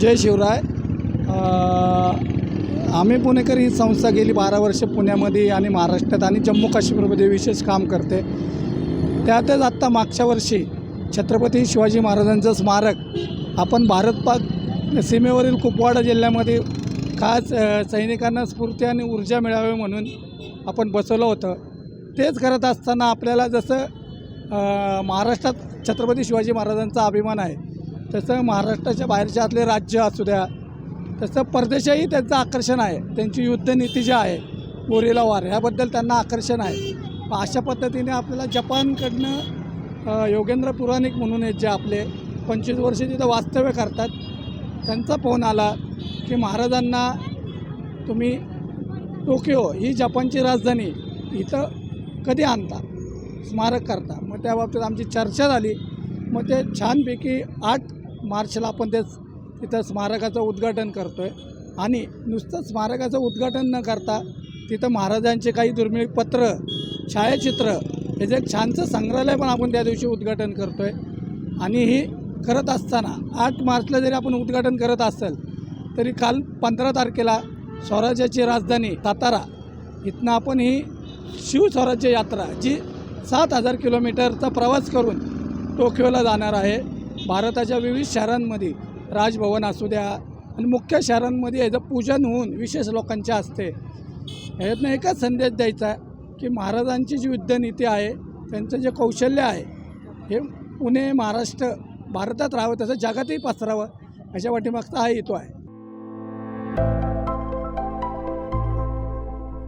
जय शिवराय. आम्ही पुणेकर ही संस्था गेली बारा वर्ष पुण्यामध्ये आणि महाराष्ट्रात आणि जम्मू काश्मीरमध्ये विशेष काम करते. त्यातच आत्ता मागच्या वर्षी छत्रपती शिवाजी महाराजांचं स्मारक आपण भारत पाक सीमेवरील कुपवाडा जिल्ह्यामध्ये खास सैनिकांना स्फूर्ती आणि ऊर्जा मिळावी म्हणून आपण बसवलं होतं. तेच करत असताना आपल्याला जसं महाराष्ट्रात छत्रपती शिवाजी महाराजांचा अभिमान आहे तसं महाराष्ट्राच्या बाहेरच्या आतले राज्य असू द्या तसं परदेशही त्यांचं आकर्षण आहे. त्यांची युद्धनीती जी आहे गोरिला वार ह्याबद्दल त्यांना आकर्षण आहे. अशा पद्धतीने आपल्याला जपानकडनं योगेंद्र पुराणिक म्हणून आहेत जे आपले पंचवीस वर्ष तिथं वास्तव्य करतात. त्यांचा फोन आला की महाराजांना तुम्ही टोकियो ही जपानची राजधानी इथं कधी आणता? स्मारक करता. मग त्या बाबतीत आमची चर्चा झाली. मग ते छानपैकी आठ मार्चला आपण ते तिथं स्मारकाचं उद्घाटन करतो आहे आणि नुसतं स्मारकाचं उद्घाटन न करता तिथं महाराजांचे काही दुर्मिळ पत्र छायाचित्र याचं एक छानचं संग्रहालय पण आपण त्या दिवशी उद्घाटन करतो आहे आणि ही करत असताना आठ मार्चला जरी आपण उद्घाटन करत असेल तरी काल पंधरा तारखेला स्वराज्याची राजधानी सातारा इथनं आपण ही शिवस्वराज्य यात्रा जी सात हजार किलोमीटरचा प्रवास करून टोकियोला जाणार आहे. भारताच्या विविध शहरांमध्ये राजभवन असू द्या आणि मुख्य शहरांमध्ये याचं पूजन होऊन विशेष लोकांच्या असते ह्यातनं एकच संदेश द्यायचा की महाराजांची जी युद्धनीती आहे त्यांचं जे कौशल्य आहे हे पुणे महाराष्ट्र भारतात राहावं तसं जगातही पसरावं अशा पाठीमागचा हा हेतू आहे.